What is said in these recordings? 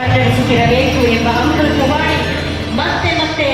ಆಚರಿಸುತ್ತಿರಬೇಕು ಎಂಬ ಅಮೃತ ವಾಣಿ ಮತ್ತೆ ಮತ್ತೆ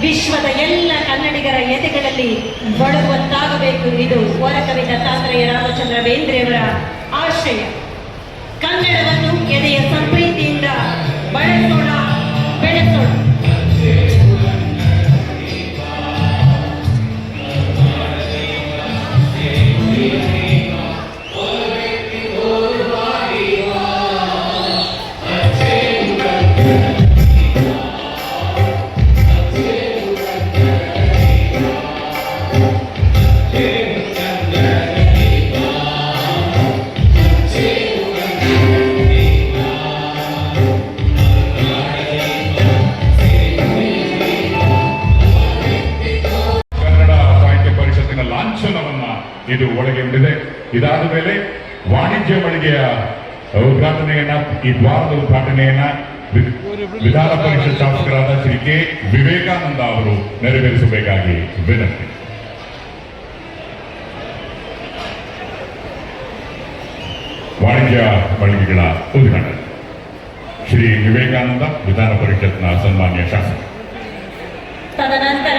ವಿಶ್ವದ ಎಲ್ಲ ಕನ್ನಡಿಗರ ಎದೆಗಳಲ್ಲಿ ಬಡುವಂತಾಗಬೇಕು ಇದು ವರಕವಿತ ತಾತ್ರೇಯ ರಾಮಚಂದ್ರ ಬೇಂದ್ರೆಯವರ ಆಶಯ. ಇದು ಒಳಗೆ ಉಳಿದೆ ಇದಾದ ಮೇಲೆ ವಾಣಿಜ್ಯ ಮಳಿಗೆಯ ಉದ್ಘಾಟನೆಯನ್ನ, ಈ ದ್ವಾರದ ಉದ್ಘಾಟನೆಯನ್ನ ವಿಧಾನ ಪರಿಷತ್ ಶಾಸಕರಾದ ಶ್ರೀ ಕೆ. ವಿವೇಕಾನಂದ ಅವರು ನೆರವೇರಿಸಬೇಕಾಗಿ ವಿನಂತಿ. ವಾಣಿಜ್ಯ ಮಳಿಗೆಗಳ ಉದ್ಘಾಟನೆ. ಶ್ರೀ ವಿವೇಕಾನಂದ ವಿಧಾನ ಪರಿಷತ್ನ ಸನ್ಮಾನ್ಯ ಶಾಸಕ. ತದನಂತರ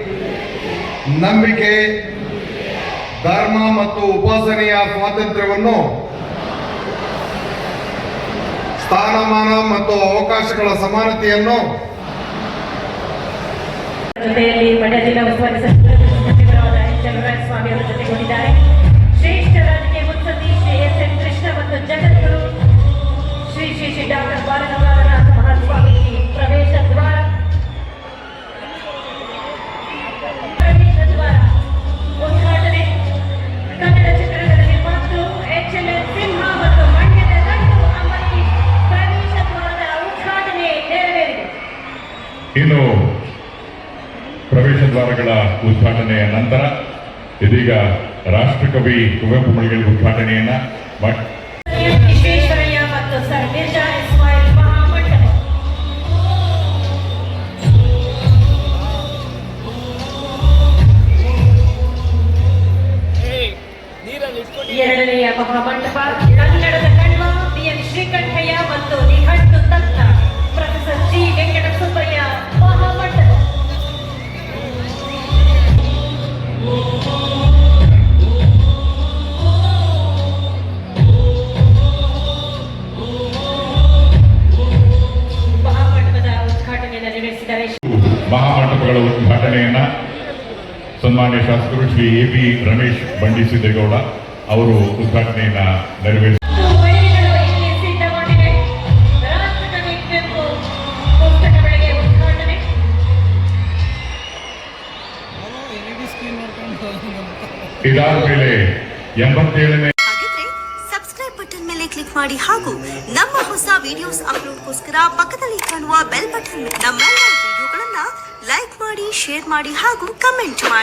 ನಂಬಿಕೆ ಧರ್ಮ ಮತ್ತು ಉಪಾಸನೆಯ ಸ್ವಾತಂತ್ರ್ಯವನ್ನು ಸ್ಥಾನಮಾನ ಮತ್ತು ಅವಕಾಶಗಳ ಸಮಾನತೆಯನ್ನು ಜೊತೆಯಲ್ಲಿ ಚಲುವರಾಯ ಸ್ವಾಮಿ ಅವರ ಜೊತೆಗೊಂಡಿದ್ದಾರೆ. ಇನ್ನು ಪ್ರವೇಶ ದ್ವಾರಗಳ ಉದ್ಘಾಟನೆಯ ನಂತರ ಇದೀಗ ರಾಷ್ಟ್ರಕವಿ ಕುವೆಂಪು ಮಳಿಗೆ ಉದ್ಘಾಟನೆಯನ್ನ ಮತ್ತು ಸನ್ಮಾನ್ಯ ಶಾಸಕರು ಶ್ರೀ ಎ ಪಿ ರಮೇಶ್ ಬಂಡಿಸಿದ್ದೇಗೌಡ ಅವರು ಉದ್ಘಾಟನೆಯನ್ನ ನೆರವೇರಿಸಿದರು ಇದಾದ ಮೇಲೆ ಎಂಬತ್ತೇಳನೇ ಸಬ್ಸ್ಕ್ರೈಬ್ ಬಟನ್ ಮೇಲೆ ಕ್ಲಿಕ್ ಮಾಡಿ ಹಾಗೂ ನಮ್ಮ ಹೊಸ ವಿಡಿಯೋಸ್ ಅಪ್ಲೋಡ್ಗೋಸ್ಕರ ಪಕ್ಕದಲ್ಲಿ ಕಾಣುವ ಬೆಲ್ ಬಟನ್ ನಮ್ಮೆಲ್ಲ ವಿಡಿಯೋಗಳನ್ನ ಲೈಕ್ ಮಾಡಿ ಶೇರ್ ಮಾಡಿ ಹಾಗೂ ಕಮೆಂಟ್ ಮಾಡಿ.